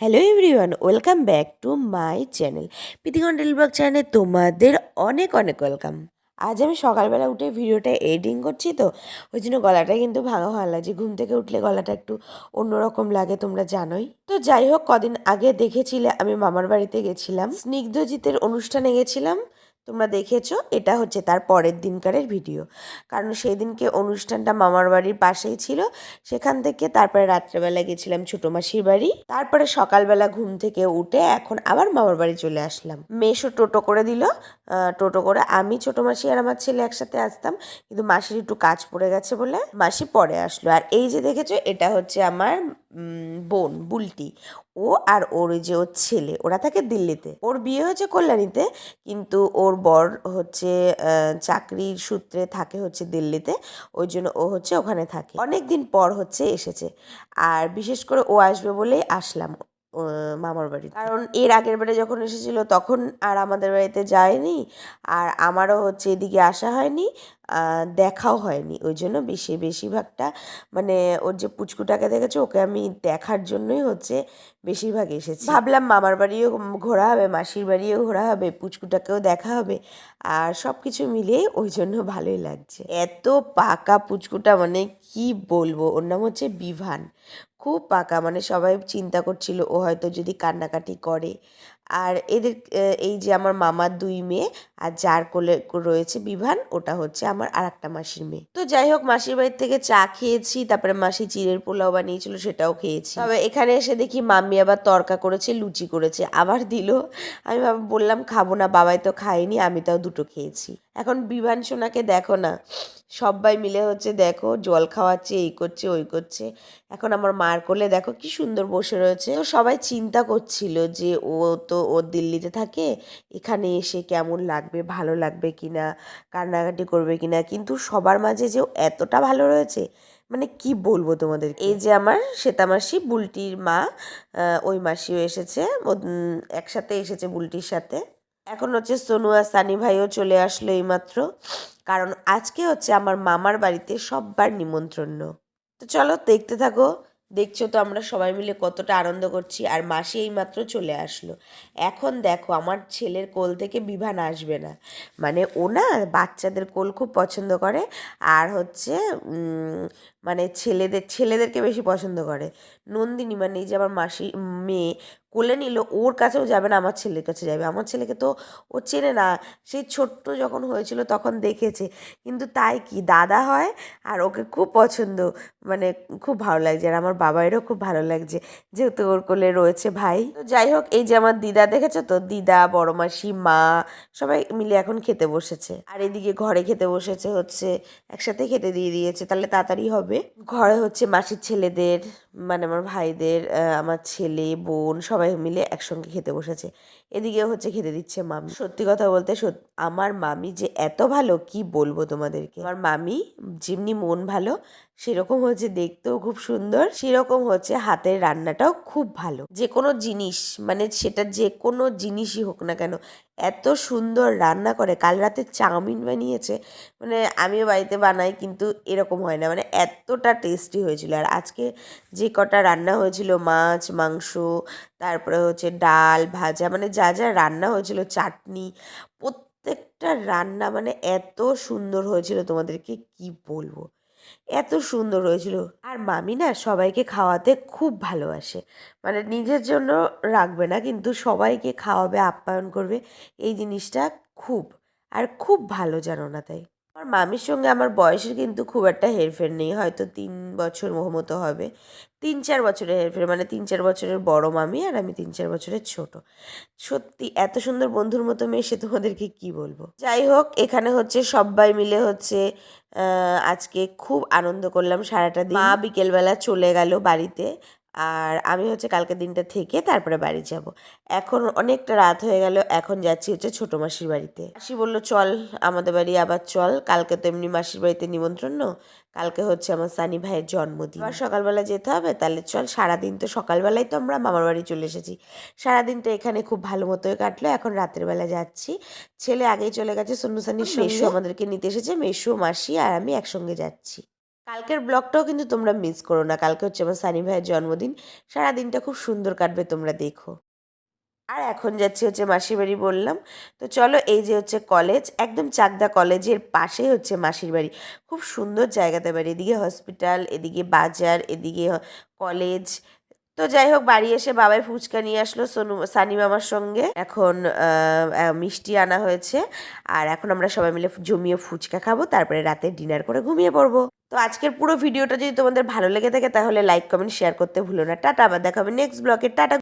hello everyone welcome back to my channel Pritikon daily vlog চ্যানেলে তোমাদের অনেক অনেক ওয়েলকাম আজ আমি সকালবেলা উঠে ভিডিওটা এডিটিং করছি তো, ওই জন্য গলাটা কিন্তু ভাঙা ভালো যে ঘুম থেকে উঠলে গলাটা একটু অন্যরকম লাগে, তোমরা জানোই। তো যাই হোক, কদিন আগে দেখেছিলে আমি মামার বাড়িতে গেছিলাম। স্নিগ্ধজিতের অনুষ্ঠানে গেছিলাম। তোমরা দেখেছ, এটা হচ্ছে তার পরের দিনকারের ভিডিও। কারণ সেই দিনকে অনুষ্ঠানটা মামার বাড়ির পাশেই ছিল। সেখান থেকে তারপরে রাত্রেবেলা গেছিলাম ছোটো মাসির বাড়ি। তারপরে সকালবেলা ঘুম থেকে উঠে এখন আবার মামার বাড়ি চলে আসলাম। মেশো টোটো করে দিল। টোটো করে আমি, ছোটো মাসি আর আমার ছেলে একসাথে আসতাম। কিন্তু মাসির একটু কাজ পড়ে গেছে বলে মাসি পরে আসলো। আর এই যে দেখেছ, এটা হচ্ছে আমার বোন, বুলটি। ও আর ওর যে ওর ছেলে, ওরা থাকে দিল্লিতে। ওর বিয়ে হয়েছে কল্যাণীতে, কিন্তু ওর বর হচ্ছে চাকরির সূত্রে থাকে হচ্ছে দিল্লিতে, ওই জন্য ও হচ্ছে ওখানে থাকে। অনেক দিন পর হচ্ছে এসেছে, আর বিশেষ করে ও আসবে বলেই আসলাম মামার বাড়ি কারণ এর আগের বারে যখন এসেছিল, তখন আর আমাদের বাড়িতে যায়নি, আর আমারও হচ্ছে এদিকে আসা হয়নি দেখাও হয়নি। ওই জন্য বেশি, বেশিরভাগটা মানে ওর যে পুচকুটাকে দেখেছ, ওকে আমি দেখার জন্যই হচ্ছে বেশিরভাগ এসেছি। ভাবলাম মামার বাড়িও ঘোরা হবে, মাসির বাড়িও ঘোরা হবে, পুচকুটাকেও দেখা হবে। আর সব কিছু মিলিয়ে ওই জন্য ভালোই লাগছে। এত পাকা পুচকুটা মানে কি বলব? ওর নাম হচ্ছে বিভান। খুব পাকা মানে সবাই চিন্তা করছিল ও হয়তো যদি কান্নাকাটি করে। আর এদের এই যে আমার মামার দুই মেয়ে আর যার কোলে রয়েছে বিভান, ওটা হচ্ছে আমার আর একটা মাসির মেয়ে। তো যাই হোক, মাসির বাড়ির থেকে চা খেয়েছি, তারপরে মাসি চিড়ের পোলাও বানিয়েছিল, সেটাও খেয়েছি। তবে এখানে এসে দেখি মাম্মি আবার তরকা করেছে, লুচি করেছে, আবার দিল। আমি বললাম, খাব না, বাবাই তো খায়নি, আমি তাও দুটো খেয়েছি। এখন বিভান সোনাকে দেখো না। সবাই মিলে হচ্ছে দেখো, জল খাওয়াচ্ছে, এই করছে, ওই করছে। এখন আমার মার কোলে দেখো কি সুন্দর বসে রয়েছে। তো সবাই চিন্তা করছিল যে ও তো ও দিল্লিতে থাকে, এখানে এসে কেমন লাগবে, ভালো লাগবে কি না কান্নাকাটি করবে কি না কিন্তু সবার মাঝে যে ও এতটা ভালো রয়েছে মানে কি বলব তোমাদের? এই যে আমার শ্বেতা মাসি, বুলটির মা ওই মাসিও এসেছে। একসাথে এসেছে বুলটির সাথে। এখন হচ্ছে সোনু আর সানি ভাইও চলে আসলো এইমাত্র। কারণ আজকে হচ্ছে আমার মামার বাড়িতে সব্বার নিমন্ত্রণ। তো চলো দেখতে থাকো। দেখছ তো আমরা সবাই মিলে কতটা আনন্দ করছি। আর মাসি এইমাত্র চলে আসলো। এখন দেখো আমার ছেলের কোল থেকে বিভান আসবে না। মানে ও না বাচ্চাদের কোল খুব পছন্দ করে। আর হচ্ছে মানে ছেলেদের, ছেলেদেরকে বেশি পছন্দ করে। নন্দিনী মানে এই যে আমার মাসি, মেয়ে কোলে নিল, ওর কাছেও যাবে না, আমার ছেলের কাছে যাবে। আমার ছেলেকে তো ও চেনে না। সেই ছোট্ট যখন হয়েছিল তখন দেখেছে। কিন্তু তাই কি, দাদা হয় আর ওকে খুব পছন্দ। মানে খুব ভালো লাগছে আর আমার বাবাইরও খুব ভালো লাগছে। যেহেতু ওর কোলে রয়েছে ভাই। তো যাই হোক, এই যে আমার দিদা দেখেছ তো? দিদা, বড় মাসি, মা, সবাই মিলে এখন খেতে বসেছে। আর এদিকে ঘরে খেতে বসেছে হচ্ছে, একসাথে খেতে দিয়ে দিয়েছে। তাহলে তাড়াতাড়ি হবে। ঘরে হচ্ছে মাসির ছেলেদের মানে আমার ভাইদের আমার ছেলে, বোন সবাই মিলে একসঙ্গে খেতে বসেছে। এদিকে হচ্ছে খেতে দিচ্ছে মামি। সত্যি কথা বলতে আমার মামি যে এত ভালো, কি বলব তোমাদেরকে? আমার মামি, যেমনি মন ভালো সেরকম হচ্ছে দেখতেও খুব সুন্দর, সেরকম হচ্ছে হাতের রান্নাটাও খুব ভালো। যে কোনো জিনিস মানে সেটা যে কোনো জিনিসই হোক না কেন, এত সুন্দর রান্না করে, কাল রাতে চাউমিন বানিয়েছে মানে আমিও বাড়িতে বানাই কিন্তু এরকম হয় না মানে এতটা টেস্টি হয়েছিল। আর আজকে যে কটা রান্না হয়েছিল, মাছ, মাংস, তারপরে হচ্ছে ডাল, ভাজা মানে যা যা রান্না হয়েছিল, চাটনি, প্রত্যেকটা রান্না মানে এত সুন্দর হয়েছিল তোমাদেরকে কি বলব? এত সুন্দর হয়েছিল। আর মামি না সবাইকে খাওয়াতে খুব ভালোবাসে। মানে নিজের জন্য রাখবে না, কিন্তু সবাইকে খাওয়াবে, আপ্যায়ন করবে, এই জিনিসটা খুব। আর খুব ভালো জানো না তাই। আমার মামির সঙ্গে আমার বয়সের কিন্তু খুব একটা হেরফের নেই, হয়তো তিন বছর মতো হবে। তিন চার বছরের হেরফের মানে তিন চার বছরের বড় মামি আর আমি তিন চার বছরের ছোট। সত্যি, এত সুন্দর বন্ধুর মতো মেয়ে সে তোমাদেরকে কি বলব? যাই হোক, এখানে হচ্ছে সবাই মিলে হচ্ছে আজকে খুব আনন্দ করলাম সারাটা দিন। মা বিকেলবেলা চলে গেল বাড়িতে। আর আমি হচ্ছে কালকে দিনটা থেকে তারপরে বাড়ি যাব। এখন অনেকটা রাত হয়ে গেল এখন যাচ্ছি হচ্ছে ছোটো মাসির বাড়িতে। মাসি বলল চল আমাদের বাড়ি আবার চল। কালকে তো এমনি মাসির বাড়িতে নিমন্ত্রণ কালকে হচ্ছে আমার সানি ভাইয়ের জন্মদিন। আর সকালবেলা যেতে হবে তাহলে চল সারাদিন তো সকালবেলায় তো আমরা মামার বাড়ি চলে এসেছি। সারাদিন তো এখানে খুব ভালো মতোই কাটলো এখন রাতের বেলা যাচ্ছি। ছেলে আগেই চলে গেছে সন্নু সানি মেশু আমাদেরকে নিতে এসেছে মেশু মাসি আর আমি একসঙ্গে যাচ্ছি। কালকের ব্লগটাও কিন্তু তোমরা মিস করো না। কালকে হচ্ছে আমার সানি ভাইয়ের জন্মদিন। সারাদিনটা খুব সুন্দর কাটবে তোমরা দেখো। আর এখন যাচ্ছি হচ্ছে মাসির বাড়ি বললাম। তো চলো এই যে হচ্ছে কলেজ একদম চাকদা কলেজের পাশেই হচ্ছে মাসির বাড়ি। খুব সুন্দর জায়গাতে বাড়ি। এদিকে হসপিটাল এদিকে বাজার, এদিকে কলেজ তো যাই হোক, বাড়ি এসে বাবাই ফুচকা নিয়ে আসলো সোনু, সানি মামার সঙ্গে। এখন মিষ্টি আনা হয়েছে। আর এখন আমরা সবাই মিলে জমিয়ে ফুচকা খাব। তারপরে রাতে ডিনার করে ঘুমিয়ে পড়ব। তো আজকের পুরো ভিডিওটা যদি তোমাদের ভালো লেগে থাকে, তাহলে লাইক কমেন্ট শেয়ার করতে ভুলো না। টাটা, আবার দেখাবে নেক্সট ব্লগে টাটা।